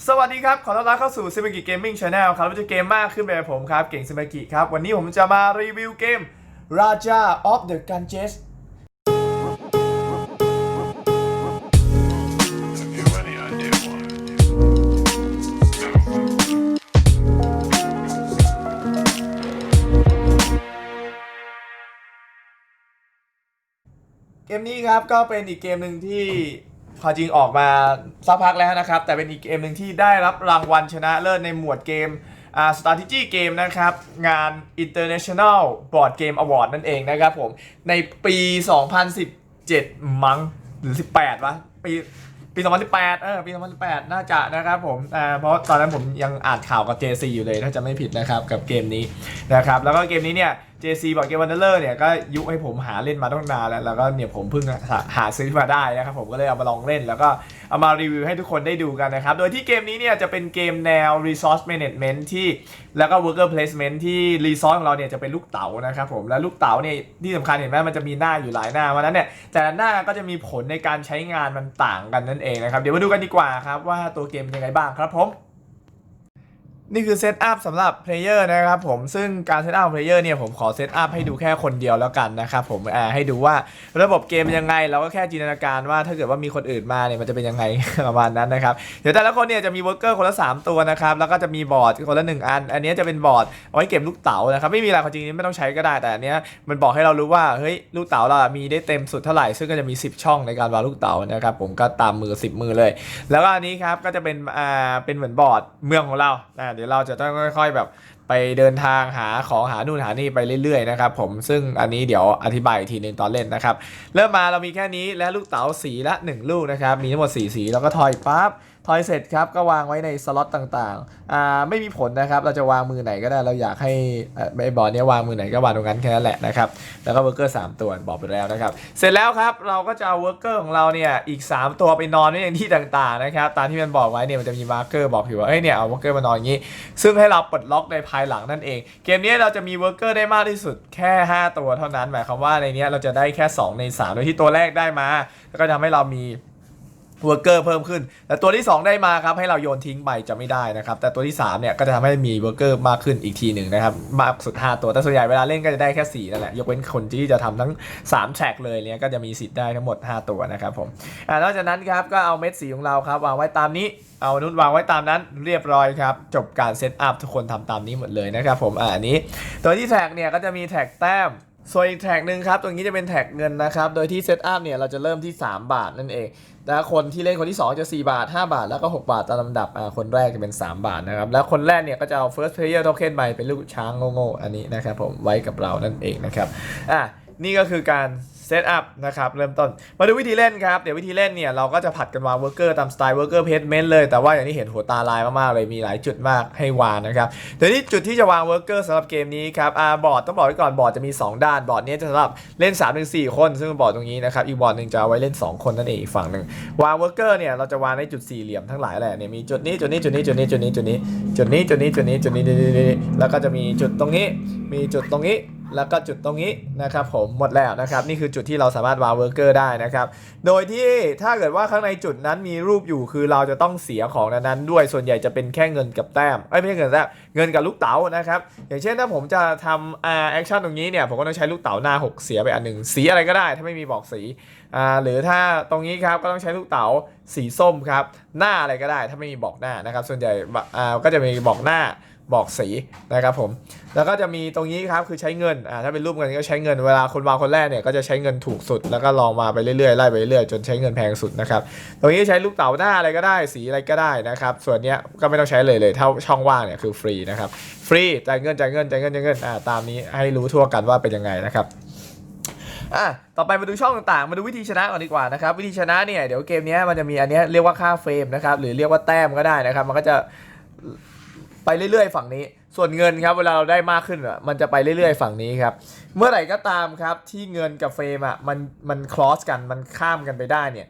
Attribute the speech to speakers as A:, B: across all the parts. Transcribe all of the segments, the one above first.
A: สวัสดีครับ ขอต้อนรับเข้าสู่ s ิ m a g i Gaming Channel ครับจะเกมมากขึ้นไปกับผมครับ เก่ง s ิ m a g i ครับ วันนี้ผมจะมารีวิวเกม Raja of the Ganges เกมนี้ครับก็เป็นอีกเกมหนึ่งที่ ความจริงออกมาสักพักแล้วนะครับ แต่เป็นอีกเกมหนึ่งที่ได้รับรางวัลชนะเลิศในหมวดเกมอ่า strategy game นะครับ งาน International Board Game Award นั่นเองนะครับผม ในปี 2017 มั้งหรือ 18วะปีปี 2018 เออ ปี 2018 น่าจะนะครับผมอ่าเพราะตอนนั้นผมยังอ่านข่าวกับ JC อยู่เลย ถ้าจะไม่ผิดนะครับ กับเกมนี้นะครับ แล้วก็เกมนี้เนี่ย JC บอกเกมวันเดอร์เนี่ยก็ยุให้ผมหาเล่นมาตั้งนานแล้ว แล้วก็เนี่ยผมเพิ่งหาซื้อมาได้นะครับผมก็เลยเอามาลองเล่น แล้วก็เอามารีวิวให้ทุกคนได้ดูกันนะครับ โดยที่เกมนี้เนี่ยจะเป็นเกมแนว resource management ที่แล้วก็ worker placement ที่ resource ของเราเนี่ยจะเป็นลูกเต๋านะครับผมและลูกเต๋าเนี่ยที่สำคัญเห็นไหมมันจะมีหน้าอยู่หลายหน้าวันนั้นเนี่ยแต่ละหน้าก็จะมีผลในการใช้งานมันต่างกันนั่นเองนะครับเดี๋ยวมาดูกันดีกว่าครับว่าตัวเกมเป็นยังไงบ้างครับผม นี่คือเซตอัพสำหรับเพลเยอร์นะครับผมซึ่งการเซตอัพเพลเยอร์เนี่ยผมขอเซตอัพให้ดูแค่คนเดียวแล้วกันนะครับผมอ่าให้ดูว่าระบบเกมเป็นยังไงเราก็แค่จินตนาการว่าถ้าเกิดว่ามีคนอื่นมาเนี่ยมันจะเป็นยังไง ประมาณนั้นนะครับเดี๋ยวแต่ละคนเนี่ยจะมีเวิร์กเกอร์คนละ 3 ตัวนะครับแล้วก็จะมีบอร์ดคนละหนึ่งอัน อันนี้จะเป็นบอร์ดเอาไว้เก็บลูกเต๋านะครับไม่มีอะไรความจริงไม่ต้องใช้ก็ได้แต่อันนี้มันบอกให้เรารู้ว่าเฮ้ยลูกเต๋าเรามีได้เต็มสุดเท่าไหร่ซึ่งก็จะมี 10 ช่องในการวางลูกเต๋านะครับผมก็ตามมือ 10 มือเลย แล้วก็อันนี้ครับก็จะเป็นอ่าเป็นเหมือนบอร์ดเมืองของเราอ่าดี๋ยวเราจะต้องค่อย ๆ แบบไปเดินทางหาของหานู่นหานี่ไปเรื่อยๆนะครับผมซึ่งอันนี้เดี๋ยวอธิบายอีกทีหนึ่งตอนเล่นนะครับ เริ่มมาเรามีแค่นี้และลูกเต๋าสีละ 1 ลูกนะครับ มีทั้งหมด 4 สีแล้วก็ทอยปั๊บ ทอยเสร็จครับก็วางไว้ในสล็อตต่างๆอ่าไม่มีผลนะครับ เราจะวางมือไหนก็ได้ เราอยากให้เอ่อไอ้บอร์ดเนี้ยวางมือไหนก็วางตรงนั้นแค่นั้นแหละนะครับ แล้วก็เวอร์เกอร์ 3 ตัวบอกไปแล้วนะครับ เสร็จแล้วครับเราก็จะเอาเวิร์กเกอร์ของเราเนี่ยอีก 3 ตัวไปนอนไว้ในที่ต่างๆนะครับ ตามที่มันบอกไว้เนี่ยมันจะมีมาร์กเกอร์บอกอยู่ว่าเอ้ยเนี่ยเอาเวิร์กเกอร์มานอนอย่างนี้ ซึ่งให้เราปลดล็อกในภายหลังนั่นเอง เกมนี้เราจะมีเวิร์กเกอร์ได้มากที่สุดแค่ 5 ตัวเท่านั้นหมายความว่าในเนี้ยเราจะได้แค่ 2 ใน3โดยที่ตัวแรกได้มา แล้วก็ทำให้เรามี เวิร์กเกอร์เพิ่มขึ้น แต่ตัวที่ 2 ได้มาครับให้เราโยนทิ้งไปจะไม่ได้นะครับ แต่ตัวที่3เนี่ยก็จะทำให้มีเวิร์กเกอร์มากขึ้นอีกทีหนึ่งนะครับ มากสุด 5 ตัว แต่ส่วนใหญ่เวลาเล่นก็จะได้แค่ 4 นั่นแหละ ยกเว้นคนที่จะทำทั้ง3แทร็กเลยเนี่ยก็จะมีสิทธิ์ได้ทั้งหมด 5 ตัวนะครับผมอ่านอกจากนั้นครับก็เอาเม็ดสีของเราครับวางไว้ตามนี้เอานุ้นวางไว้ตามนั้นเรียบร้อยครับ จบการเซตอัพทุกคนทำตามนี้หมดเลยนะครับผมอ่าอันนี้ ตัวที่แท็กเนี่ยก็จะมีแท็กแต้มส่วนอีกแท็กหนึ่งครับ ตรงนี้จะเป็นแท็กเงินนะครับ โดยที่เซตอัพเนี่ยเราจะเริ่มที่ 3 บาทนั่นเอง แล้วคนที่เล่นคนที่ 2 จะ 4 บาท 5 บาท แล้วก็ 6 บาทตามลำดับอ่าคนแรกจะเป็น 3 บาทนะครับ แล้วคนแรกเนี่ยก็จะเอา first player token ไปเป็นลูกช้างโง่ๆอันนี้นะครับผมไว้กับเรานั่นเองนะครับอะนี่ก็คือการ เซตอัพนะครับเริ่มต้นมาดูวิธีเล่นครับ เดี๋ยววิธีเล่นเนี่ยเราก็จะผัดกันวางเวอร์เกอร์ตามสไตล์เวอร์เกอร์เพจเมนเลย แต่ว่าอย่างที่เห็นหัวตาลายมากๆเลยมีหลายจุดมากให้วางนะครับเดี๋ยวที่จุดที่จะวางเวอร์เกอร์สำหรับเกมนี้ครับอ่าบอร์ดต้องบอกไว้ก่อนบอร์ดจะมี 2 ด้านบอร์ดนี้จะสำหรับเล่น3-4คน ซึ่งบอร์ดตรงนี้นะครับอีกบอร์ดหนึ่งจะเอาไว้เล่น 2 คนนั่นเองอีกฝั่งหนึ่งวางเวอร์เกอร์เนี่ยเราจะวางในจุดสี่เหลี่ยมทั้งหลายแหละเนี่ยมีจุดนี้จุดนี้จุดนี้จุดนี้จุดนี้จุดนี้จุดนี้จุดนี้จุดนี้จุดนี้จุดนี้จุดนี้แล้วก็จะมีจุดตรงนี้ มีจุดตรงนี้ แล้วก็จุดตรงนี้นะครับผมหมดแล้วนะครับนี่คือจุดที่เราสามารถวางเวอร์เกอร์ได้นะครับโดยที่ถ้าเกิดว่าข้างในจุดนั้นมีรูปอยู่คือเราจะต้องเสียของนั้นๆด้วยส่วนใหญ่จะเป็นแค่เงินกับแต้มเอ้ไม่ใช่เงินแต้มเงินกับลูกเต๋านะครับอย่างเช่นถ้าผมจะทำแอคชั่นตรงนี้เนี่ยผมก็ต้องใช้ลูกเต๋าหน้า 6 เสียไปอันหนึ่งสีอะไรก็ได้ ถ้าไม่มีบอกสีอ่าหรือถ้าตรงนี้ครับก็ต้องใช้ลูกเต๋าสีส้มครับหน้าอะไรก็ได้ ถ้าไม่มีบอกหน้านะครับส่วนใหญ่อ่าก็จะมีบอกหน้า บอกสีนะครับผม แล้วก็จะมีตรงนี้ครับคือใช้เงินอ่าถ้าเป็นรูปเงินก็ใช้เงินเวลาคนวางคนแรกเนี่ยก็จะใช้เงินถูกสุด แล้วก็ลองมาไปเรื่อยๆไล่ไปเรื่อยๆจนใช้เงินแพงสุดนะครับตรงนี้ใช้ลูกเต๋าหน้าอะไรก็ได้สีอะไรก็ได้นะครับส่วนเนี้ยก็ไม่ต้องใช้เลยเลยเท่าช่องว่างเนี่ยคือฟรีนะครับฟรีจ่ายเงินจ่ายเงินจ่ายเงินจ่ายเงินอ่าตามนี้ให้รู้ทั่วกันว่าเป็นยังไงนะครับอะ ต่อไปมาดูช่องต่างๆ มาดูวิธีชนะก่อนดีกว่านะครับ วิธีชนะเนี่ย เดี๋ยวเกมนี้มันจะมีอันนี้เรียกว่าค่าเฟรมนะครับ หรือเรียกว่าแต้มก็ได้นะครับ มันก็จะ ไปเรื่อยๆ ฝั่งนี้ ส่วนเงินครับเวลาเราได้มากขึ้นอะมันจะไปเรื่อยๆ ฝั่งนี้ครับ เมื่อไหร่ก็ตามครับที่เงินกับเฟรมอะมันมันคลอสกันมันข้ามกันไปได้เนี่ย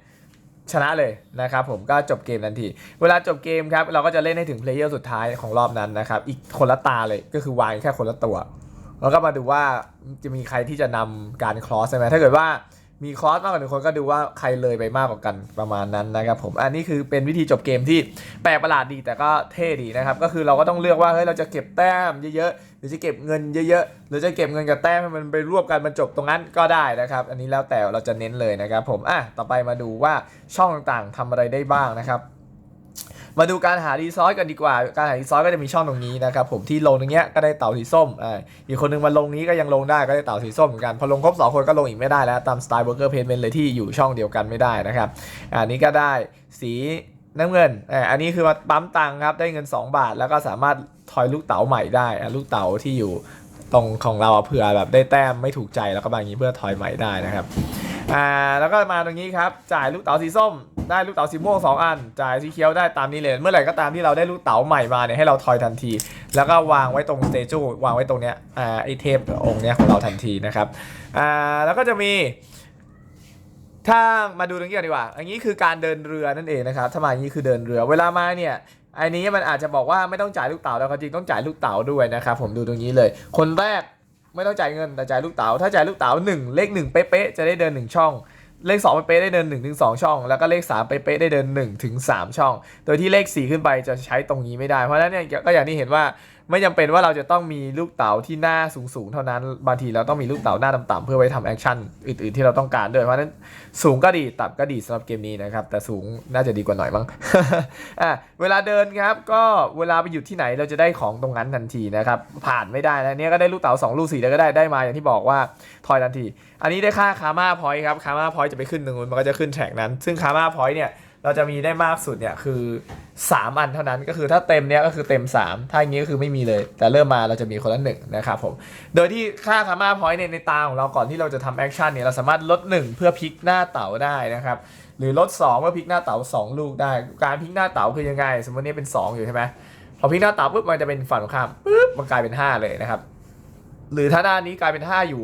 A: ชนะเลยนะครับผมก็จบเกมทันที เวลาจบเกมครับเราก็จะเล่นให้ถึงเพลเยอร์สุดท้ายของรอบนั้นนะครับอีกคนละตาเลยก็คือวางแค่คนละตัว แล้วก็มาดูว่าจะมีใครที่จะนำการคลอสใช่ไหมถ้าเกิดว่า มีคอร์สมากกว่าหนึ่งคนก็ดูว่าใครเลยไปมากกว่ากันประมาณนั้นนะครับผมอันนี้คือเป็นวิธีจบเกมที่แปลกประหลาดดีแต่ก็เท่ดีนะครับก็คือเราก็ต้องเลือกว่าเฮ้ยเราจะเก็บแต้มเยอะๆหรือจะเก็บเงินเยอะๆหรือจะเก็บเงินกับแต้มให้มันไปรวบกันมันจบตรงนั้นก็ได้นะครับ อันนี้แล้วแต่เราจะเน้นเลยนะครับผมอะต่อไปมาดูว่าช่องต่างๆทำอะไรได้บ้างนะครับ มาดูการหารีซอสกันดีกว่า การหารีซอสก็จะมีช่องตรงนี้นะครับผมที่ลงตรงเนี้ยก็ได้เต่าสีส้มอ่าอีกคนนึงมาลงนี้ก็ยังลงได้ก็ได้เต่าสีส้มเหมือนกันพอลงครบสองคนก็ลงอีกไม่ได้แล้วตามสไตล์เบอร์เกอร์เพนเมนเลยที่อยู่ช่องเดียวกันไม่ได้นะครับอันนี้ก็ได้สีน้ำเงินอ่าอันนี้คือมาปั๊มตังครับได้เงิน 2 บาท แล้วก็สามารถทอยลูกเต๋าใหม่ได้ลูกเต๋าที่อยู่ตรงของเราเผื่อแบบได้แต้มไม่ถูกใจแล้วก็บางอย่างนี้เพื่อทอยใหม่ได้นะครับอ่าแล้วก็มาตรงนี้ครับจ่ายลูกเต๋าสีส้ม ได้ลูกเต๋าสีม่วงสองอัน จ่ายสีเขียวได้ตามนี้เลย เมื่อไหร่ก็ตามที่เราได้ลูกเต๋าใหม่มาเนี่ยให้เราทอยทันที แล้วก็วางไว้ตรงสเตจูวางไว้ตรงเนี้ยอ่าไอเทพองค์เนี้ยของเราทันทีนะครับอ่าแล้วก็จะมีถ้ามาดูตรงนี้ก่อนดีกว่า อันนี้คือการเดินเรือนั่นเองนะครับ ถ้ามาอย่างนี้คือเดินเรือ เวลามาเนี่ยอันนี้มันอาจจะบอกว่าไม่ต้องจ่ายลูกเต๋าแล้วก็จริงต้องจ่ายลูกเต๋าด้วยนะครับ ผมดูตรงนี้เลย คนแรกไม่ต้องจ่ายเงินแต่จ่ายลูกเต๋าถ้าจ่ายลูกเต๋าหนึ่งเลขหนึ่งเป๊ะๆจะได้เดินหนึ่งช่อง เลข2เป๊ะได้เดิน1ถึงสช่อง แล้วก็เลข3เป๊ะได้เดิน1ถึงสช่อง โดยที่เลข 4 ขึ้นไปจะใช้ตรงนี้ไม่ได้ เพราะฉะนั้นเนี่ยก็อย่างที่เห็นว่าไม่จำเป็นว่าเราจะต้องมีลูกเต๋าที่หน้าสูงๆเท่านั้น บางทีเราต้องมีลูกเต๋าหน้าต่ำๆเพื่อไว้ทำแอคชั่นอื่นๆที่เราต้องการด้วย เพราะฉะนั้นสูงก็ดีต่ำก็ดีสำหรับเกมนี้นะครับ แต่สูงน่าจะดีกว่าหน่อยมั้งอะเวลาเดินครับก็เวลาไปอยู่ที่ไหนเราจะได้ของตรงนั้นทันทีนะครับ ผ่านไม่ได้นะเนี่ยก็ได้ลูกเต๋าสองลูกสี่แล้วก็ได้ได้มาอย่างที่บอกว่าทอยทันที อันนี้ได้ค่าคาม่าพอยต์ครับคาม่าพอยต์จะไปขึ้นตรงนู้นมันก็จะขึ้นแท็กนั้น ซึ่งคาม่าพอยต์เนี่ย เราจะมีได้มากสุดเนี่ยคือ 3 อันเท่านั้นก็คือถ้าเต็มเนี่ยก็คือเต็ม 3 ถ้าอย่างนี้ก็คือไม่มีเลย แต่เริ่มมาเราจะมีคนละหนึ่งนะครับผม โดยที่ค่าคาม่าพอยต์เนี่ยในตาของเราก่อนที่เราจะทำแอคชั่นเนี่ยเราสามารถลด 1 เพื่อพลิกหน้าเต๋าได้นะครับหรือลด2เพื่อพลิกหน้าเต๋า2 ลูกได้ การพลิกหน้าเต๋าคือยังไง สมมตินี่เป็น 2 อยู่ใช่ไหมพอพลิกหน้าเต๋าปุ๊บมันจะเป็นฝั่งตรงข้ามปุ๊บมันกลายเป็น 5 เลยนะครับหรือถ้าด้านนี้กลายเป็น 5 อยู่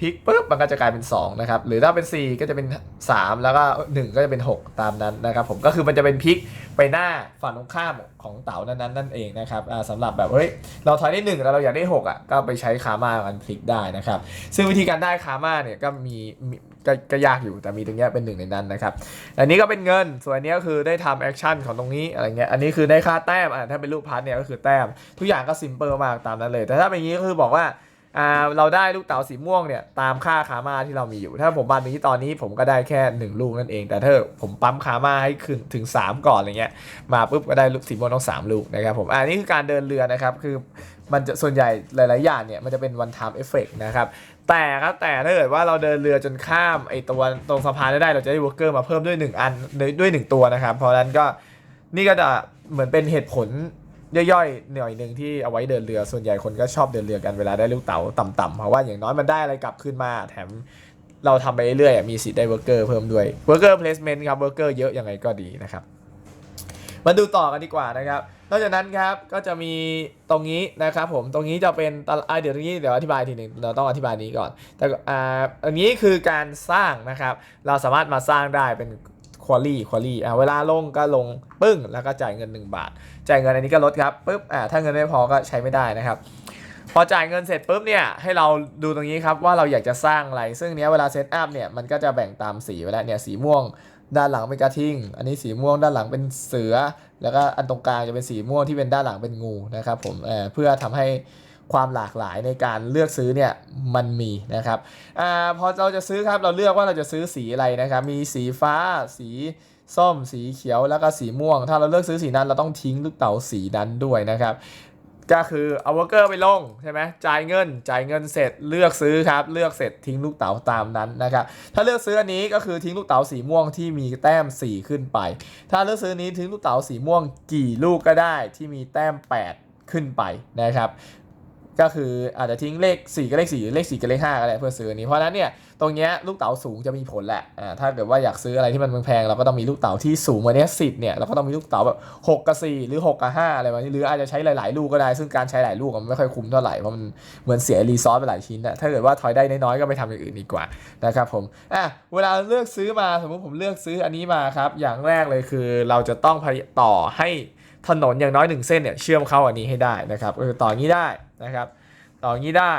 A: พลิกปุ๊บมันก็จะกลายเป็น2นะครับหรือถ้าเป็น 4 ก็จะเป็น 3 แล้วก็ 1 ก็จะเป็น 6 ตามนั้นนะครับผมก็คือมันจะเป็นพลิกไปหน้าฝั่งตรงข้ามของเต๋านั้นๆนั่นเองนะครับสำหรับแบบเฮ้ยเราถอยได้1แล้วเราอยากได้6อะก็ไปใช้คาม่ามันพลิกได้นะครับซึ่งวิธีการได้คาม่าเนี่ยก็มีก็ก็ยากอยู่แต่มีตรงนี้เป็นหนึ่งในนั้นนะครับอันนี้ก็เป็นเงินส่วนอันนี้ก็คือได้ทำแอคชั่นของตรงนี้อะไรเงี้ยอันนี้คือได้ค่าแต้มอะถ้าเป็นรูปพัดเนี่ยก็คือแต้มทุกอย่างก็ซิมเปิลมากตามนั้นเลย แต่ถ้าเป็นอย่างนี้ก็คือบอกว่า อ่าเราได้ลูกเต๋าสีม่วงเนี่ยตามค่าคาม่าที่เรามีอยู่ ถ้าผมบันนี้ตอนนี้ผมก็ได้แค่ 1 ลูกนั่นเอง แต่ถ้าผมปั๊มคาม่าให้ขึ้นถึง 3 ก่อนอะไรเงี้ยมาปุ๊บก็ได้ลูกสีม่วงต้องสามลูกนะครับผมอันนี้คือการเดินเรือนะครับคือมันจะส่วนใหญ่หลาย ๆ อย่างเนี่ยมันจะเป็น one time effect นะครับแต่ครับแต่ถ้าเกิดว่าเราเดินเรือจนข้ามไอตัวตรงสะพานได้เราจะได้วอร์เกอร์มาเพิ่มด้วย 1 อันด้วย1ตัวนะครับเพราะฉะนั้นก็นี่ก็จะเหมือนเป็นเหตุผล ย่อยๆหน่อยหนึ่งที่เอาไว้เดินเรือส่วนใหญ่คนก็ชอบเดินเรือกันเวลาได้ลูกเต๋าต่ำๆเพราะว่าอย่างน้อยมันได้อะไรกลับขึ้นมาแถมเราทำไปเรื่อยๆอะมีสิทธิ์ได้วอร์เกอร์เพิ่มด้วยวอร์เกอร์เพลสเมนต์ครับวอร์เกอร์เยอะยังไงก็ดีนะครับมาดูต่อกันดีกว่านะครับนอกจากนั้นครับก็จะมีตรงนี้นะครับผมตรงนี้จะเป็นตะอ่าเดี๋ยวตรงนี้เดี๋ยวอธิบายทีหนึ่งเราต้องอธิบายนี้ก่อน แต่อ่าอันนี้คือการสร้างนะครับ เราสามารถมาสร้างได้เป็นควอลี่ควอลี่อ่าเวลาลงก็ลงปึ้งแล้วก็จ่ายเงิน 1 บาท จ่ายเงินอันนี้ก็ลดครับปุ๊บอ่าถ้าเงินไม่พอก็ใช้ไม่ได้นะครับ พอจ่ายเงินเสร็จปุ๊บเนี่ยให้เราดูตรงนี้ครับว่าเราอยากจะสร้างอะไร ซึ่งเนี้ยเวลาเซตอัพเนี่ยมันก็จะแบ่งตามสีไว้แล้วเนี่ยสีม่วงด้านหลังเป็นกระทิงอันนี้สีม่วงด้านหลังเป็นเสือ แล้วก็อันตรงกลางจะเป็นสีม่วงที่เป็นด้านหลังเป็นงูนะครับผมเอ่อเพื่อทำให้ความหลากหลายในการเลือกซื้อเนี่ยมันมีนะครับอ่าพอเราจะซื้อครับเราเลือกว่าเราจะซื้อสีอะไรนะครับ มีสีฟ้าสี ส้มสีเขียวแล้วก็สีม่วง ถ้าเราเลือกซื้อสีนั้นเราต้องทิ้งลูกเต๋าสีนั้นด้วยนะครับ ก็คือเอาวอร์เกอร์ไปลงใช่ไหมจ่ายเงินจ่ายเงินเสร็จเลือกซื้อครับเลือกเสร็จทิ้งลูกเต๋าตามนั้นนะครับถ้าเลือกซื้ออันนี้ก็คือทิ้งลูกเต๋าสีม่วงที่มีแต้ม 4 ขึ้นไป ถ้าเลือกซื้อนี้ทิ้งลูกเต๋าสีม่วงกี่ลูกก็ได้ที่มีแต้ม 8 ขึ้นไปนะครับ ก็คืออาจจะทิ้งเลข 4 กับเลข4หรือเลข 4 กับเลข5ก็ได้เพื่อซื้อนี้เพราะฉะนั้นเนี่ยตรงเนี้ยลูกเต๋าสูงจะมีผลแหละอ่าถ้าเกิดว่าอยากซื้ออะไรที่มันแพงเราก็ต้องมีลูกเต๋าที่สูงกว่านี้สิบเนี่ยเราก็ต้องมีลูกเต๋าแบบ6กับ4หรือ 6 กับ 5 อะไรแบบนี้หรืออาจจะใช้หลายๆ ลูกก็ได้ ซึ่งการใช้หลายลูกมันไม่ค่อยคุ้มเท่าไหร่เพราะมันเหมือนเสียรีซอสไปหลายชิ้นอะถ้าเกิดว่าถอยได้น้อยๆก็ไปทำอย่างอื่นดีกว่านะครับผมอะเวลาเลือกซื้อมาสมมติผมเลือกซื้ออันนี้มาครับอย่างแรกเลยคือเราจะต้องต่อให้ถนนอย่างน้อยหนึ่งเส้นเนี่ยเชื่อมเข้าอันนี้ให้ได้นะครับก็คือต่อนี้ได้ นะครับ ต่ออย่างนี้ได้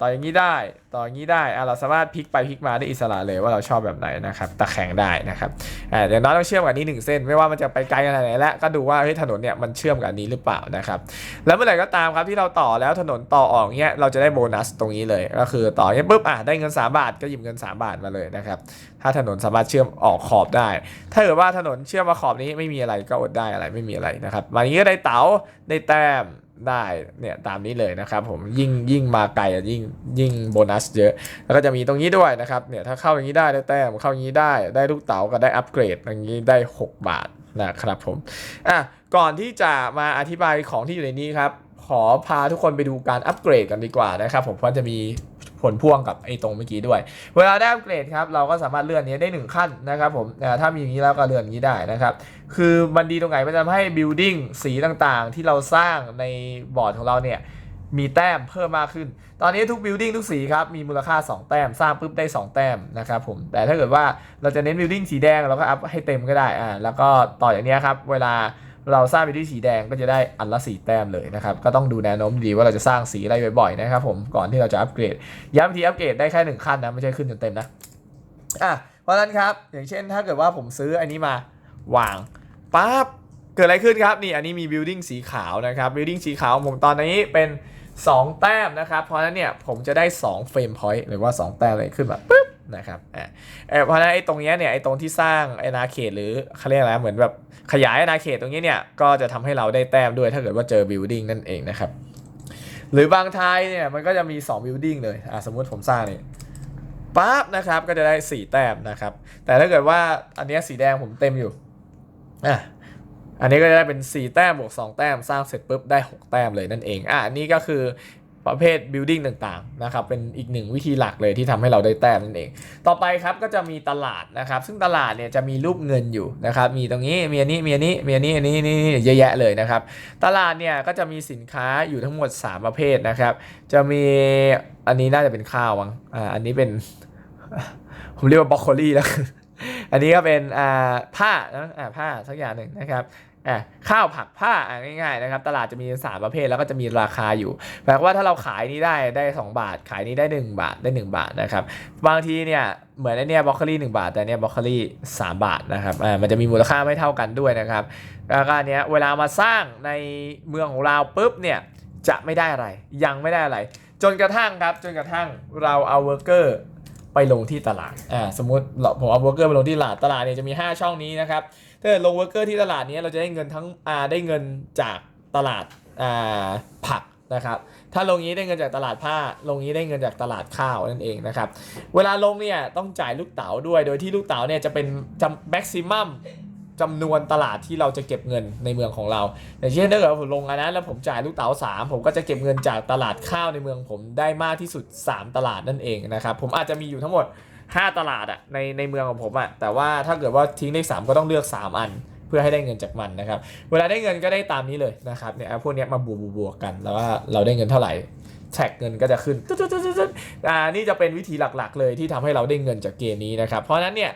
A: ต่ออย่างนี้ได้ ต่ออย่างนี้ได้ เราสามารถพลิกไปพลิกมาได้อิสระเลยว่าเราชอบแบบไหนนะครับ ตะแคงได้นะครับอ่าเดี๋ยวน้องต้องเชื่อมกับนี้หนึ่งเส้น ไม่ว่ามันจะไปไกลขนาดไหนแล้ว ก็ดูว่าเฮ้ยถนนเนี่ยมันเชื่อมกับนี้หรือเปล่านะครับ แล้วเมื่อไหร่ก็ตามครับที่เราต่อแล้วถนนต่อออกเนี้ยเราจะได้โบนัสตรงนี้เลย ก็คือต่อเนี้ยปุ๊บอะได้เงิน 3 บาทก็หยิบเงิน 3 บาทมาเลยนะครับ ถ้าถนนสามารถเชื่อมออกขอบได้ ถ้าเกิดว่าถนนเชื่อมมาขอบนี้ไม่มีอะไรก็อดได้อะไรไม่มีอะไรนะครับมาอย่างนี้ก็ได้เต๋าได้แต้ม ได้เนี่ยตามนี้เลยนะครับผมยิ่งยิ่งมาไกลยิ่งยิ่งโบนัสเยอะ แล้วก็จะมีตรงนี้ด้วยนะครับเนี่ยถ้าเข้าอย่างนี้ได้ได้แต้มเข้าอย่างนี้ได้ได้ลูกเต๋าก็ได้อัปเกรดอย่างนี้ได้ 6 บาทนะครับผมอะก่อนที่จะมาอธิบายของที่อยู่ในนี้ครับขอพาทุกคนไปดูการอัปเกรดกันดีกว่านะครับผมเพราะจะมี ผลพ่วงกับไอ้ตรงเมื่อกี้ด้วย เวลาได้อัปเกรดครับเราก็สามารถเลื่อนนี้ได้หนึ่งขั้นนะครับผมอ่ถ้ามีอย่างนี้แล้วก็เลื่อนอย่างนี้ได้นะครับ คือมันดีตรงไหนมันจะทำให้ building สีต่างๆ ที่เราสร้างในบอร์ดของเราเนี่ยมีแต้มเพิ่มมากขึ้น ตอนนี้ทุก building ทุกสีครับ มีมูลค่า 2 แต้ม สร้างปุ๊บได้ 2 แต้มนะครับผม แต่ถ้าเกิดว่าเราจะเน้น building สีแดงเราก็อัพให้เต็มก็ได้อ่าแล้วก็ต่ออย่างนี้ครับ เวลา เราสร้าง building สีแดงก็จะได้อันละ4แต้มเลยนะครับ ก็ต้องดูแนวโน้มดีว่าเราจะสร้างสีอะไรบ่อยๆนะครับผมก่อนที่เราจะอัปเกรด ย้ำทีอัปเกรดได้แค่หนึ่งขั้นนะไม่ใช่ขึ้นจนเต็มนะอะเพราะนั้นครับอย่างเช่นถ้าเกิดว่าผมซื้ออันนี้มาวางปั๊บเกิดอะไรขึ้นครับนี่อันนี้มี building สีขาวนะครับ building สีขาวของผมตอนนี้เป็น 2 แต้มนะครับ เพราะนั้นเนี่ยผมจะได้2 frame point หรือว่า 2 แต้มเลยขึ้นมาปุ๊บ นะครับอ่าเอ่อเพราะฉะนั้นไอ้ตรงเนี้ยเนี่ยไอ้ตรงที่สร้างไอ้นาเขตหรือเขาเรียกอะไรเหมือนแบบขยายอาณาเขตตรงนี้เนี่ยก็จะทำให้เราได้แต้มด้วยถ้าเกิดว่าเจอ building นั่นเองนะครับหรือบางทายเนี่ยมันก็จะมี2 building เลยอะสมมุติผมสร้างนี่ปั๊บนะครับก็จะได้ 4 แต้มนะครับ แต่ถ้าเกิดว่าอันเนี้ยสีแดงผมเต็มอยู่อะอันนี้ก็จะได้เป็น 4 แต้มบวก2แต้มสร้างเสร็จปุ๊บได้ 6 แต้มเลยนั่นเองอะอันนี้ก็คือ ประเภท building ต่างๆนะครับเป็นอีกหนึ่งวิธีหลักเลยที่ทำให้เราได้แต้มนั่นเอง ต่อไปครับก็จะมีตลาดนะครับ ซึ่งตลาดเนี่ยจะมีรูปเงินอยู่นะครับมีตรงนี้มีอันนี้มีอันนี้มีอันนี้อันนี้นี่นี่เยอะแยะเลยนะครับ ตลาดเนี่ยก็จะมีสินค้าอยู่ทั้งหมด 3 ประเภทนะครับ จะมีอันนี้น่าจะเป็นข้าวมั้งอ่าอันนี้เป็นผมเรียกว่าบรอกโคลีแล้วอันนี้ก็เป็นอ่าผ้านะอ่าผ้าสักอย่างหนึ่งนะครับ อ่าข้าวผักผ้าอ่าง่ายๆนะครับตลาดจะมี 3 ประเภทแล้วก็จะมีราคาอยู่แปลว่าถ้าเราขายนี้ได้ได้ 2 บาท ขายนี้ได้ 1 บาทได้ 1 บาทนะครับบางทีเนี่ยเหมือนไอเนี่ยบรอกโคลี1บาท แต่เนี่ยบรอกโคลี3บาทนะครับอ่ามันจะมีมูลค่าไม่เท่ากันด้วยนะครับแล้วก็อันเนี้ยเวลามาสร้างในเมืองของเราปุ๊บเนี่ยจะไม่ได้อะไร ยังไม่ได้อะไร จนกระทั่งครับจนกระทั่งเราเอาเวอร์เกอร์ ไปลงที่ตลาดอ่าสมมติเราผมเอาเวอร์เกอร์ไปลงที่ตลาดตลาดเนี่ยจะมี 5 ช่องนี้นะครับถ้าเกิดลงเวอร์เกอร์ที่ตลาดนี้เราจะได้เงินทั้งอ่าได้เงินจากตลาดอ่าผักนะครับถ้าลงนี้ได้เงินจากตลาดผ้า ลงนี้ได้เงินจากตลาดข้าวนั่นเองนะครับ เวลาลงเนี่ยต้องจ่ายลูกเต๋าด้วย โดยที่ลูกเต๋าเนี่ยจะเป็นจำแม็กซิมัม จำนวนตลาดที่เราจะเก็บเงินในเมืองของเรา อย่างเช่นถ้าเกิดผมลงอันนั้นแล้วผมจ่ายลูกเต๋า3 ผมก็จะเก็บเงินจากตลาดข้าวในเมืองผมได้มากที่สุด 3 ตลาดนั่นเองนะครับ ผมอาจจะมีอยู่ทั้งหมด 5 ตลาดอะในในเมืองของผมอะแต่ว่าถ้าเกิดว่าทิ้งเลข3ก็ต้องเลือก 3 อัน เพื่อให้ได้เงินจากมันนะครับ เวลาได้เงินก็ได้ตามนี้เลยนะครับเนี่ยพวกนี้มาบวกบวกกันแล้วว่าเราได้เงินเท่าไหร่แท็กเงินก็จะขึ้นอ่านี่จะเป็นวิธีหลักๆ เลยที่ทำให้เราได้เงินจากเกมนี้นะครับ เพราะนั้นเนี่ย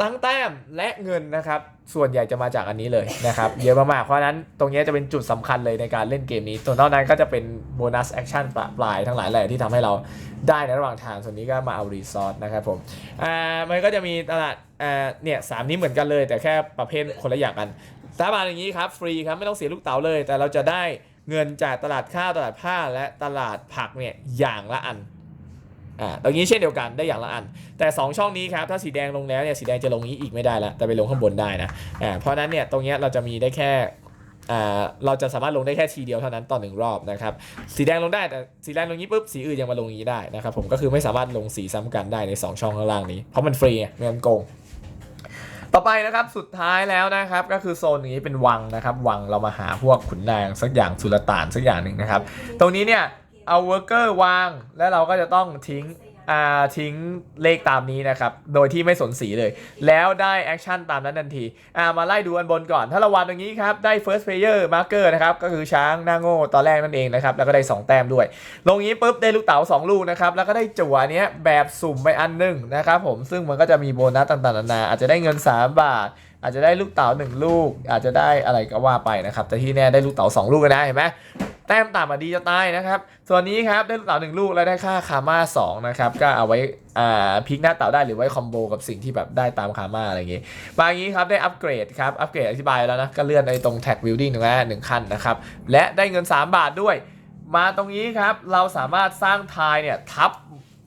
A: ทั้งแต้มและเงินนะครับ ส่วนใหญ่จะมาจากอันนี้เลยนะครับเยอะมากๆเพราะนั้นตรงนี้จะเป็นจุดสำคัญเลยในการเล่นเกมนี้ตัวนนอกนั้นก็จะเป็นโบนัสแอคชั่นปลายทั้งหลายแหละที่ทำให้เราได้ในระหว่างทางส่วนนี้ก็มาเอารีซอสนะครับผมอ่ามันก็จะมีตลาดอ่าเนี่ยสามนี้เหมือนกันเลย แต่แค่ประเภทคนละอย่างกันสถาบันอย่างนี้ครับฟรีครับไม่ต้องเสียลูกเต๋าเลย แต่เราจะได้เงินจากตลาดข้าวตลาดผ้าและตลาดผักเนี่ยอย่างละอัน อ่าตรงนี้เช่นเดียวกันได้อย่างละอัน แต่ 2 ช่องนี้ครับถ้าสีแดงลงแล้วเนี่ยสีแดงจะลงนี้อีกไม่ได้แล้วแต่ไปลงข้างบนได้นะอ่าเพราะนั้นเนี่ยตรงนี้เราจะมีได้แค่อ่าเราจะสามารถลงได้แค่ทีเดียวเท่านั้นต่อหนึ่งรอบนะครับสีแดงลงได้แต่สีแดงลงนี้ปุ๊บสีอื่นยังมาลงอย่างนี้ได้นะครับผมก็คือไม่สามารถลงสีซ้ำกันได้ใน 2 ช่องข้างล่างนี้ เพราะมันฟรีไงไม่งั้นโกงต่อไปนะครับสุดท้ายแล้วนะครับก็คือโซนนี้เป็นวังนะครับ วังเรามาหาพวกขุนนางสักอย่างสุลต่านสักอย่างหนึ่งนะครับ ตรงนี้เนี่ย เอาเวอร์เกอร์วาง แล้วเราก็จะต้องทิ้งอ่าทิ้งเลขตามนี้นะครับ โดยที่ไม่สนสีเลย แล้วได้แอคชั่นตามนั้นทันทีอ่ามาไล่ดูอันบนก่อน ถ้าเราวางตรงนี้ครับ ได้ first player marker นะครับ ก็คือช้างหน้าโง่ตอนแรกนั่นเองนะครับ แล้วก็ได้ 2 แต้มด้วย ลงนี้ปุ๊บได้ลูกเต๋า2 ลูกนะครับ แล้วก็ได้จั่วเนี้ยแบบสุ่มไปอันหนึ่งนะครับผม ซึ่งมันก็จะมีโบนัสต่างๆนานา อาจจะได้เงิน 3 บาท อาจจะได้ลูกเต๋า1ลูก อาจจะได้อะไรก็ว่าไปนะครับ แต่ที่แน่ได้ลูกเต๋า2ลูกเลยนะเห็นไหมแต้มต่ำมาดีจะตายนะครับ ส่วนนี้ครับได้ลูกเต๋าหนึ่งลูกแล้วได้ค่าคาม่าสองนะครับก็เอาไว้อ่าพลิกหน้าเต๋าได้หรือไว้คอมโบกับสิ่งที่แบบได้ตามคาม่าอะไรอย่างงี้บางนี้ครับได้อัปเกรดครับอัปเกรดอธิบายแล้วนะก็เลื่อนในตรงแท็กบิลดิ้งหนึ่งหนึ่งขั้นนะครับและได้เงิน 3 บาทด้วย มาตรงนี้ครับเราสามารถสร้างทายเนี่ยทับ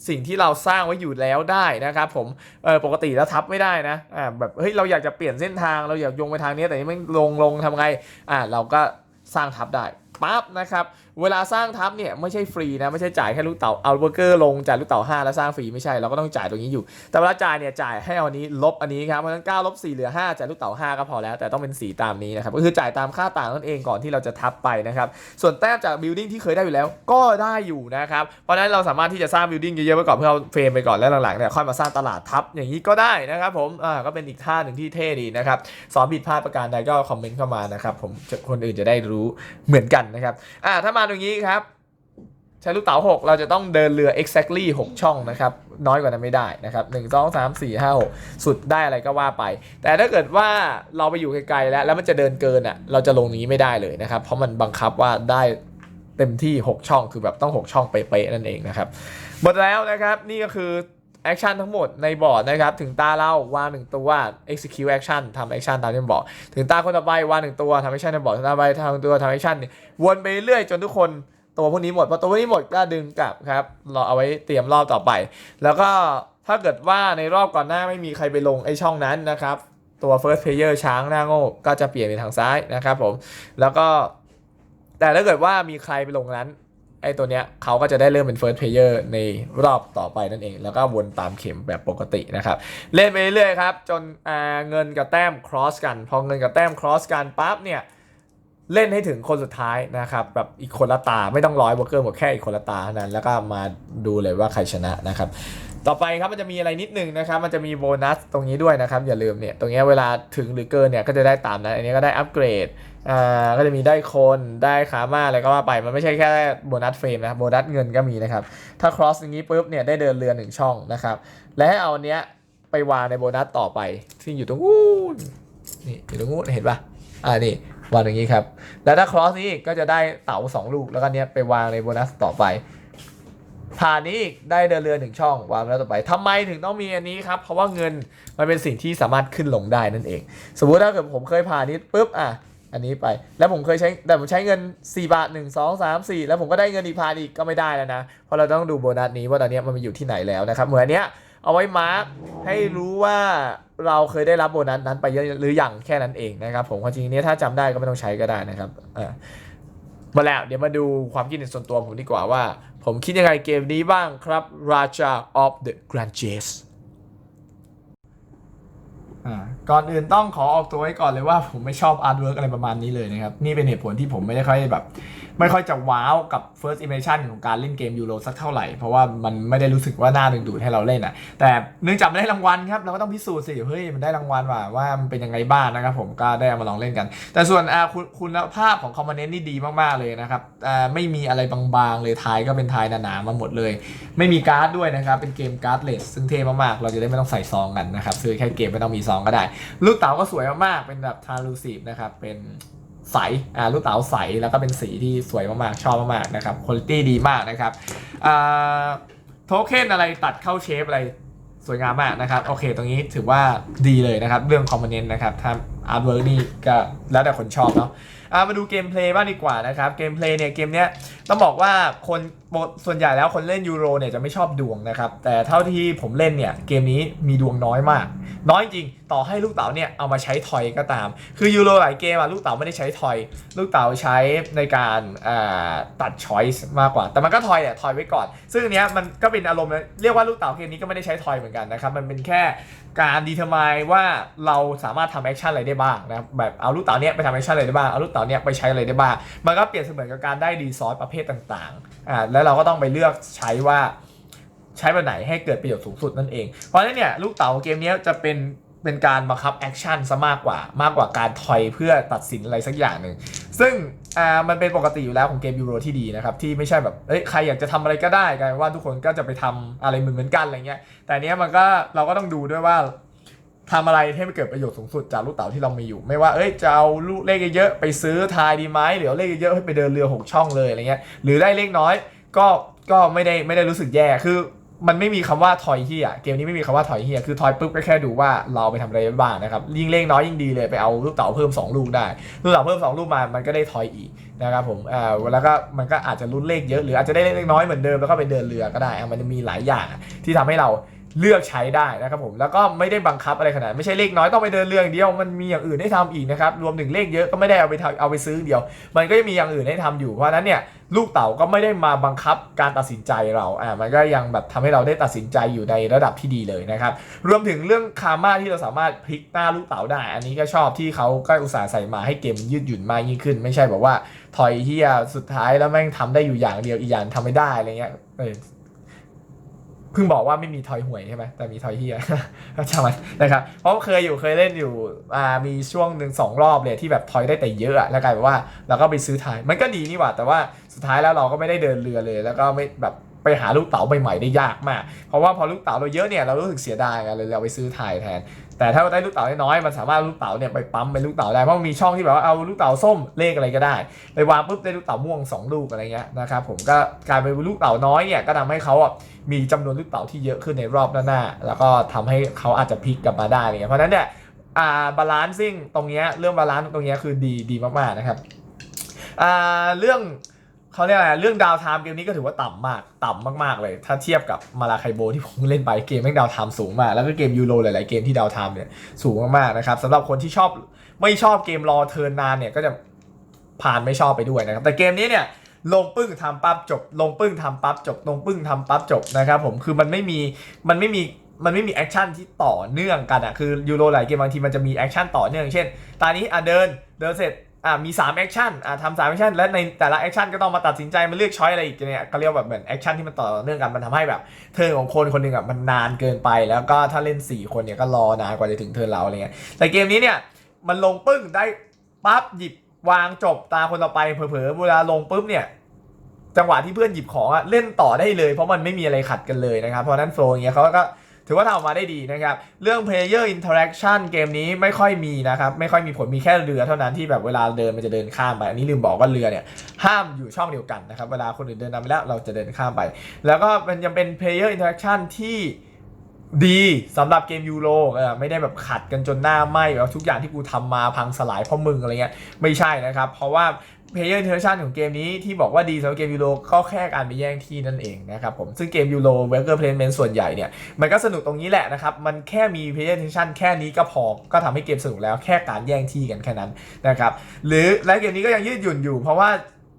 A: สิ่งที่เราสร้างไว้อยู่แล้วได้นะครับผมเออปกติแล้วทับไม่ได้นะอ่าแบบเฮ้ยเราอยากจะเปลี่ยนเส้นทางเราอยากยงไปทางนี้แต่นี่มันลงลงทำไงอ่าเราก็สร้างทับได้ปั๊บนะครับ เวลาสร้างทับเนี่ยไม่ใช่ฟรีนะไม่ใช่จ่ายแค่ลูกเต๋าเอาเบอร์เกอร์ลงจ่ายลูกเต๋า5แล้วสร้างฟรีไม่ใช่เราก็ต้องจ่ายตรงนี้อยู่ แต่เวลาจ่ายเนี่ยจ่ายให้เอาอันนี้ลบอันนี้ครับเพราะฉะนั้น9ลบ4เหลือ 5 จ่ายลูกเต๋า5 ก็พอแล้ว แต่ต้องเป็นสีตามนี้นะครับก็คือจ่ายตามค่าต่างนั่นเองก่อนที่เราจะทับไปนะครับส่วนแต้มจากบิลดิ้งที่เคยได้อยู่แล้วก็ได้อยู่นะครับเพราะฉะนั้นเราสามารถที่จะสร้างบิลดิ้งเยอะๆไว้ก่อนเพื่อเอาเฟรมไปก่อนแล้วหลังๆเนี่ยค่อยมาสร้างตลาดทับอย่างนี้ก็ได้นะครับผมอ่าก็เป็นอีกท่าหนึ่งที่เท่ดีนะครับสอนผิดพลาดประการใดก็คอมเมนต์เข้ามานะครับผมคนอื่นจะได้รู้เหมือนกันนะครับอ่าถ้ามาตรงนี้ครับใช้ลูกเต๋า6 เราจะต้องเดินเรือ exactly 6 ช่องนะครับ น้อยกว่านั้นไม่ได้นะครับ 1 2 3 4 5 6 สุดได้อะไรก็ว่าไป แต่ถ้าเกิดว่าเราไปอยู่ไกลๆแล้ว แล้วมันจะเดินเกินอะ เราจะลงนี้ไม่ได้เลยนะครับ เพราะมันบังคับว่าได้เต็มที่ 6 ช่อง คือแบบต้อง 6 ช่องเป๊ะๆนั่นเองนะครับ หมดแล้วนะครับ นี่ก็คือ แอคชั่นทั้งหมดในบอร์ดนะครับ ถึงตาเราวางหนึ่งตัว execute action ทำ action ตามที่บอก ถึงตาคนต่อไปวางหนึ่งตัวทำ action ในบอร์ดถึงตาไปทำหนึ่งตัวทำ action เนี่ยวนไปเรื่อยจนทุกคนตัวพวกนี้หมดพอตัวพวกนี้หมดก็ดึงกลับครับราเอาไว้เตรียมรอบต่อไป แล้วก็ถ้าเกิดว่าในรอบก่อนหน้าไม่มีใครไปลงไอช่องนั้นนะครับ ตัว first player ช้างหน้าโง่ก็จะเปลี่ยนไปทางซ้ายนะครับผมแล้วก็ แต่ถ้าเกิดว่ามีใครไปลงนั้น ไอ้ตัวเนี้ยเขาก็จะได้เริ่มเป็น first player ในรอบต่อไปนั่นเอง แล้วก็วนตามเข็มแบบปกตินะครับ เล่นไปเรื่อยๆครับ จนเงินกับแต้ม cross กัน พอเงินกับแต้ม cross กันปั๊บเนี่ยเล่นให้ถึงคนสุดท้ายนะครับแบบอีกคนละตาไม่ต้องร้อยบวกเกอร์หมดแค่อีกคนละตาเท่านั้น แล้วก็มาดูเลยว่าใครชนะนะครับ ต่อไปครับมันจะมีอะไรนิดนึงนะครับ มันจะมีโบนัสตรงนี้ด้วยนะครับ อย่าลืมเนี่ยตรงนี้เวลาถึงหรือเกินเนี่ยก็จะได้ตามนั้นอันนี้ก็ได้อัปเกรด อ่าก็จะมีได้คนได้ขามาอะไรก็ว่าไป มันไม่ใช่แค่โบนัสเฟรมนะครับโบนัสเงินก็มีนะครับ ถ้า cross อย่างนี้ปุ๊บเนี่ยได้เดินเรือหนึ่งช่องนะครับ และเอาเนี้ยไปวางในโบนัสต่อไปที่อยู่ตรงนู้นนี่อยู่ตรงนู้นเห็นปะอ่านี่วางอย่างนี้ครับ แล้วถ้า cross นี้ก็จะได้เต๋าสองลูกแล้วก็เนี้ยไปวางในโบนัสต่อไป ผ่านนี้อีกได้เดินเรือหนึ่งช่องวางแล้วต่อไปทำไมถึงต้องมีอันนี้ครับ เพราะว่าเงินมันเป็นสิ่งที่สามารถขึ้นลงได้นั่นเอง สมมุติถ้าเกิดผมเคยผ่านนี้ปุ๊บอะ อันนี้ไปแล้วผมเคยใช้แต่ผมใช้เงิน 4 บาท 1 2 3 4 แล้วผมก็ได้เงินอีกพานอีกก็ไม่ได้แล้วนะ เพราะเราต้องดูโบนัสนี้ว่าตอนนี้มันอยู่ที่ไหนแล้วนะครับ เหมือนอันเนี้ยเอาไว้มาร์คให้รู้ว่าเราเคยได้รับโบนัสนั้นไปเยอะหรือยังแค่นั้นเองนะครับผมความจริงเนี้ยถ้าจำได้ก็ไม่ต้องใช้ก็ได้นะครับอ่ามาแล้วเดี๋ยวมาดูความคิดเห็นส่วนตัวผมดีกว่าว่า ผมคิดยังไงเกมนี้บ้างครับ Raja of the Grand Chase ก่อนอื่นต้องขอออกตัวไว้ก่อนเลยว่าผมไม่ชอบอาร์ตเวิร์กอะไรประมาณนี้เลยนะครับ นี่เป็นเหตุผลที่ผมไม่ได้ค่อยแบบ ไม่ค่อยจะว้าวกับ first impression ของการเล่นเกมยูโรสักเท่าไหร่ เพราะว่ามันไม่ได้รู้สึกว่าน่าดึงดูดให้เราเล่นอะ แต่เนื่องจากมันได้รางวัลครับ เราก็ต้องพิสูจน์สิเฮ้ยมันได้รางวัลว่าว่ามันเป็นยังไงบ้างนะครับผมก็ได้เอามาลองเล่นกัน แต่ส่วนอ่าคุณคุณภาพของคอมโพเนนต์นี่ดีมากๆเลยนะครับอ่าไม่มีอะไรบางๆเลยทายก็เป็นทายหนาๆมาหมดเลย ไม่มีการ์ดด้วยนะครับเป็นเกมการ์ดเลสซึ่งเท่มากๆเราจะได้ไม่ต้องใส่ซองกันนะครับซื้อแค่เกมไม่ต้องมีซองก็ได้ ลูกเต๋าก็สวยมากๆเป็นแบบทารูซีฟนะครับเป็น ใสอ่าลูกเต๋าใสแล้วก็เป็นสีที่สวยมากๆ ชอบมากๆนะครับคุณภาพดีมากนะครับอ่าโทเค็นอะไรตัดเข้าเชฟอะไรสวยงามมากนะครับ โอเค ตรงนี้ถือว่าดีเลยนะครับ เรื่องคอมโพเนนต์นะครับถ้าอาร์ตเวิร์กนี่ก็แล้วแต่คนชอบเนาะามาดูเกมเพลย์บ้างดีกว่านะครับ เกมเพลย์เนี่ยเกมเนี้ยต้องบอกว่าคนส่วนใหญ่แล้วคนเล่นยูโรเนี่ยจะไม่ชอบดวงนะครับ แต่เท่าที่ผมเล่นเนี่ยเกมนี้มีดวงน้อยมาก น้อยจริง ต่อให้ลูกเต๋าเนี่ยเอามาใช้ทอยก็ตาม คือยูโรหลายเกมอะลูกเต๋าไม่ได้ใช้ทอย ลูกเต๋าใช้ในการตัดช้อยส์มากกว่า แต่มันก็ทอยเนี่ยทอยไว้ก่อน ซึ่งเนี้ยมันก็เป็นอารมณ์เรียกว่าลูกเต๋าเกมนี้ก็ไม่ได้ใช้ทอยเหมือนกันนะครับมันเป็นแค่การดีเทอร์มายว่าเราสามารถทำแอคชั่นอะไรได้บ้างนะแบบเอาลูกเต๋าเนี้ยไปทำแอคชั่นอะไรได้บ้างเอาลูกเต๋าเนี้ยไปใช้อะไรได้บ้าง มันก็เปรียบเสมือนกับการได้รีซอสประเภทต่างๆอ่าแล้วเราก็ต้องไปเลือกใช้ว่าใช้แบบไหนให้เกิดประโยชน์สูงสุดนั่นเอง เพราะฉะนั้นเนี่ยลูกเต๋าเกมนี้จะเป็นเป็นการบังคับแอคชั่นซะมากกว่ามากกว่าการทอยเพื่อตัดสินอะไรสักอย่างหนึ่ง ซึ่งอ่ามันเป็นปกติอยู่แล้วของเกมยูโรที่ดีนะครับ ที่ไม่ใช่แบบเอ้ยใครอยากจะทำอะไรก็ได้กลายเป็นว่าทุกคนก็จะไปทำอะไรเหมือนเหมือนกันอะไรเงี้ยแต่นเนี้ยมันก็เราก็ต้องดูด้วยว่า ทำอะไรให้มันเกิดประโยชน์สูงสุดจากลูกเต๋าที่เรามีอยู่ ไม่ว่าเอ้ยจะเอาลูกเลขเยอะๆไปซื้อทายดีไหมหรือเอาเลขเยอะๆให้ไปเดินเรือหกช่องเลยอะไรเงี้ยหรือได้เลขน้อยก็ก็ไม่ได้ไม่ได้รู้สึกแย่คือมันไม่มีคำว่าทอยเฮียเกมนี้ไม่มีคำว่าทอยเฮียคือทอยปุ๊บก็แค่ดูว่าเราไปทำอะไรบ้างนะครับยิ่งเลขน้อยยิ่งดีเลยไปเอาลูกเต๋าเพิ่ม 2 ลูกได้ลูกเต๋าเพิ่ม 2 ลูกมามันก็ได้ทอยอีกนะครับผมอ่าแล้วก็มันก็อาจจะลุ้นเลขเยอะหรืออาจจะได้เลขน้อยเหมือนเดิมแล้วก็ไปเดินเรือก็ได้มันจะมีหลายอย่างที่ทำให้เรา เลือกใช้ได้นะครับผมแล้วก็ไม่ได้บังคับอะไรขนาดไม่ใช่เลขน้อยต้องไปเดินเรือองเดียวมันมีอย่างอื่นให้ทำอีกนะครับรวมถึงเลขเยอะก็ไม่ได้เอาไปเอาไปซื้อเดียว มันก็จะมีอย่างอื่นให้ทำอยู่เพราะนั้นเนี่ยลูกเต๋าก็ไม่ได้มาบังคับการตัดสินใจเราอ่ามันก็ยังแบบทำให้เราได้ตัดสินใจอยู่ในระดับที่ดีเลยนะครับรวมถึงเรื่องคาม่าที่เราสามารถพลิกหน้าลูกเต๋าได้ อันนี้ก็ชอบที่เขาก็อุตส่าห์ใส่มาให้เกมยืดหยุ่นมากยิ่งขึ้น ไม่ใช่แบบว่าถอยเฮียสุดท้ายแล้วแม่งทำได้อยู่อย่างเดียวอีกอย่างทำไม่ได้อะไรเงี้ยเออ เพิ่งบอกว่าไม่มีทอยหวยใช่ไหมแต่มีทอยเฮียก็ช่างมันนะครับเพราะเคยอยู่เคยเล่นอยู่อ่ามีช่วงหนึ่งสองรอบเลยที่แบบทอยได้แต่เยอะแล้วกลายเป็นว่าเราก็ไปซื้อทายมันก็ดีนี่หว่า แต่ว่าสุดท้ายแล้วเราก็ไม่ได้เดินเรือเลย แล้วก็ไม่แบบไปหาลูกเต๋าใหม่ๆได้ยากมาก เพราะว่าพอลูกเต๋าเราเยอะเนี่ยเรารู้สึกเสียดายกันเลยเราไปซื้อทายแทนแต่ถ้าเราได้ลูกเต๋าน้อยมันสามารถลูกเต๋าเนี่ยไปปั๊มเป็นลูกเต๋าได้เพราะมันมีช่องที่แบบว่าเอาลูกเต๋าส้มเลขอะไรก็ได้ไปวางปุ๊บได้ลูกเต๋าม่วงสองลูกอะไรเงี้ยนะครับผมก็กายเป็นลูกเต๋าน้อยเนี่ยก็ทำให้เขาอะมีจำนวนลูกเต๋าที่เยอะขึ้นในรอบหน้าแล้วก็ทำให้เขาอาจจะพลิกกลับมาได้อะไรเงี้ยเพราะฉะนั้นเนี่ยอ่าบาลานซิ่งตรงเนี้ยเรื่องบาลานซ์ตรงเนี้ยคือดีดีมากๆนะครับอ่าเรื่อง เขาเรียกอะไรเรื่องดาวไทม์เกมนี้ก็ถือว่าต่ำมาก ต่ำมากๆเลย ถ้าเทียบกับมาลาไคโบที่ผมเล่นไปเกมแม่งดาวไทม์สูงมาก แล้วก็เกมยูโรหลายๆเกมที่ดาวไทม์เนี่ยสูงมากๆนะครับสำหรับคนที่ชอบไม่ชอบเกมรอเทิร์นนานเนี่ยก็จะผ่านไม่ชอบไปด้วยนะครับแต่เกมนี้เนี่ยลงปึ้งทำปั๊บจบ ลงปึ้งทำปั๊บจบ ลงปึ้งทำปั๊บจบนะครับผมคือมันไม่มีมันไม่มีมันไม่มีแอคชั่นที่ต่อเนื่องกันอะคือยูโรหลายเกมบางทีมันจะมีแอคชั่นต่อเนื่องเช่น ตอนนี้อะเดินเดินเสร็จ อะมี3แอคชั่นอะทำสามแอคชั่นและในแต่ละแอคชั่นก็ต้องมาตัดสินใจมาเลือกช้อยอะไรอีกเนี่ยก็เรียกว่าแบบเหมือนแอคชั่นที่มันต่อเนื่องกันมันทำให้แบบ เทิร์นของคนคนหนึ่งอะมันนานเกินไป แล้วก็ถ้าเล่น 4 คนเนี่ยก็รอนานกว่าจะถึงเทิร์นเราอะไรเงี้ยแต่เกมนี้เนี่ยมันลงปึ้งได้ปั๊บหยิบวางจบตาคนต่อไปเผลอๆเวลาลงปุ๊บเนี่ยจังหวะที่เพื่อนหยิบของอะเล่นต่อได้เลย เพราะมันไม่มีอะไรขัดกันเลยนะครับเพราะนั้นโฟล์เงี้ยเขาก็ ถือว่าทำออกมาได้ดีนะครับ เรื่อง player interaction เกมนี้ไม่ค่อยมีนะครับ ไม่ค่อยมีผลมีแค่เรือเท่านั้นที่แบบเวลาเดินมันจะเดินข้ามไป อันนี้ลืมบอกว่าเรือเนี่ยห้ามอยู่ช่องเดียวกันนะครับ เวลาคนอื่นเดินนำไปแล้วเราจะเดินข้ามไป แล้วก็มันยังเป็น player interaction ที่ ดีสำหรับเกมยูโรไม่ได้แบบขัดกันจนหน้าไหม้แบบทุกอย่างที่กูทำมาพังสลายเพราะมึงอะไรเงี้ยไม่ใช่นะครับ เพราะว่า Player Interaction ของเกมนี้ที่บอกว่าดีสำหรับเกมยูโรก็แค่การไปแย่งที่นั่นเองนะครับผมซึ่งเกมยูโร Worker Placement ส่วนใหญ่เนี่ย มันก็สนุกตรงนี้แหละนะครับ มันแค่มี Player Interaction แค่นี้ก็พอก็ทำให้เกมสนุกแล้วแค่การแย่งที่กันแค่นั้นนะครับหรือและเกมนี้ก็ยังยืดหยุ่นอยู่ เพราะว่า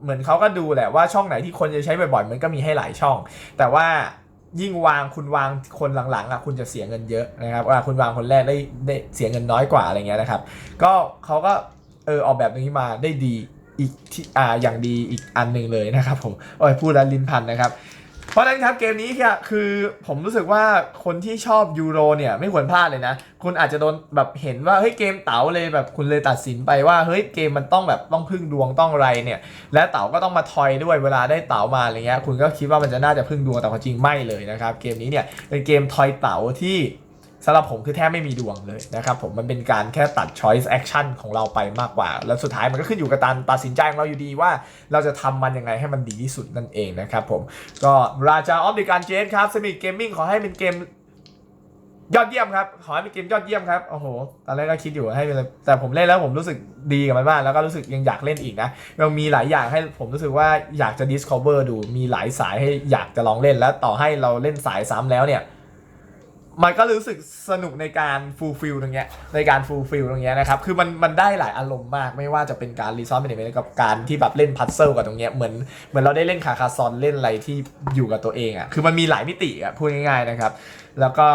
A: เหมือนเขาก็ดูแหละว่าช่องไหนที่คนจะใช้บ่อยๆมันก็มีให้หลายช่อง แต่ว่า ยิ่งวางคุณวางคนหลังๆอะคุณจะเสียเงินเยอะนะครับว่าคุณวางคนแรกได้ได้เสียเงินน้อยกว่าอะไรเงี้ยนะครับ ก็เขาก็เออออกแบบนี้มาได้ดีอีกที่อ่าอย่างดีอีกอันหนึ่งเลยนะครับผมโอ้ยพูดแล้วลิ้นพันนะครับ เพราะฉะนั้นครับเกมนี้ค่ยคือผมรู้สึกว่าคนที่ชอบยูโรเนี่ยไม่ควรพลาดเลยนะ คุณอาจจะโดนแบบเห็นว่าเฮ้ยเกมเต๋าเลยแบบคุณเลยตัดสินไปว่าเฮ้ยเกมมันต้องแบบต้องพึ่งดวงต้องอะไรเนี่ย และเต๋าก็ต้องมาทอยด้วยเวลาได้เต๋ามาอะไรเงี้ยคุณก็คิดว่ามันจะน่าจะพึ่งดวงแต่ความจริงไม่เลยนะครับเกมนี้เนี่ยเป็นเกมทอยเต๋าที่ สำหรับผมคือแทบไม่มีดวงเลยนะครับผมมันเป็นการแค่ตัด choice action ของเราไปมากกว่า แล้วสุดท้ายมันก็ขึ้นอยู่กับการตัดสินใจของเราอยู่ดีว่า เราจะทำมันยังไงให้มันดีที่สุดนั่นเองนะครับผมก็ราชาออฟดิการเจนครับสมิธเกมมิ่งขอให้เป็นเกมยอดเยี่ยมครับ ขอให้เป็นเกมยอดเยี่ยมครับ โอ้โห ตอนแรกก็คิดอยู่ให้เป็นแต่ผมเล่นแล้วผมรู้สึกดีกับมันมาก แล้วก็รู้สึกยังอยากเล่นอีกนะ ยังมีหลายอย่างให้ผมรู้สึกว่าอยากจะ discover ดู มีหลายสายให้อยากจะลองเล่น แล้วต่อให้เราเล่นสายซ้ำแล้วเนี่ย มันก็รู้สึกสนุกในการฟูลฟิลตรงเนี้ยในการฟูลฟิลตรงเนี้ยนะครับคือมันมันได้หลายอารมณ์มากไม่ว่าจะเป็นการรีซอสเป็นอะไรกับการที่แบบเล่นพัซเซิลกับตรงเนี้ยเหมือนเหมือนเราได้เล่นคาคาซอนเล่นอะไรที่อยู่กับตัวเองอะ่ะคือมันมีหลายมิติอะ่ะพูดง่ายๆนะครับ แล้วก็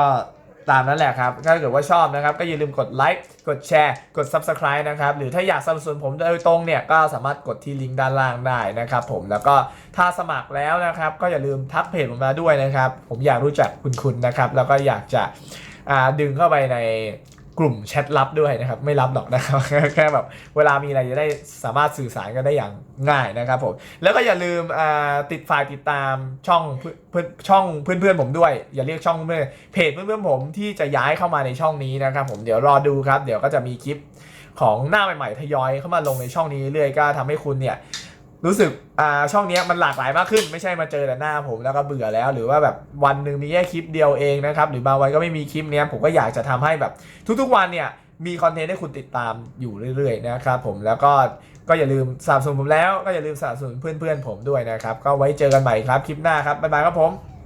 A: ตามนั้นแหละครับ ถ้าเกิดว่าชอบนะครับ ก็อย่าลืมกดไลค์กดแชร์ กด Subscribe นะครับ หรือถ้าอยากสนับสนุนผมโดยตรงเนี่ย ก็สามารถกดที่ลิงก์ด้านล่างได้นะครับผมแล้วก็ถ้าสมัครแล้วนะครับ ก็อย่าลืมทักเพจผมมาด้วยนะครับ ผมอยากรู้จักคุณคุณนะครับ แล้วก็อยากจะดึงเข้าไปใน กลุ่มแชทลับด้วยนะครับ ไม่รับหรอกนะครับ แค่แบบเวลามีอะไรจะได้สามารถสื่อสารกันได้อย่างง่ายนะครับผมแล้วก็อย่าลืมติดฝากติดตามช่องเพื่อนเพื่อนช่องเพื่อนๆผมด้วย อย่าเรียกช่องเพื่อนเพจเพื่อนๆผมที่จะย้ายเข้ามาในช่องนี้นะครับ ผมเดี๋ยวรอดูครับ เดี๋ยวก็จะมีคลิปของหน้าใหม่ๆทยอยเข้ามาลงในช่องนี้เรื่อยๆก็ทำให้คุณเนี่ย รู้สึกอ่าช่องเนี้ยมันหลากหลายมากขึ้น ไม่ใช่มาเจอแต่หน้าผมแล้วก็เบื่อแล้ว หรือว่าแบบวันหนึ่งมีแค่คลิปเดียวเองนะครับหรือบางวันก็ไม่มีคลิปเนี้ยผมก็อยากจะทำให้แบบ ทุกๆวันเนี่ยมีคอนเทนต์ให้คุณติดตามอยู่เรื่อยๆนะครับผมแล้วก็ก็อย่าลืมสนับสนุนผมแล้วก็อย่าลืมสนับสนุนเพื่อนๆผมด้วยนะครับ ก็ไว้เจอกันใหม่ครับคลิปหน้าครับบ๊ายบายครับผม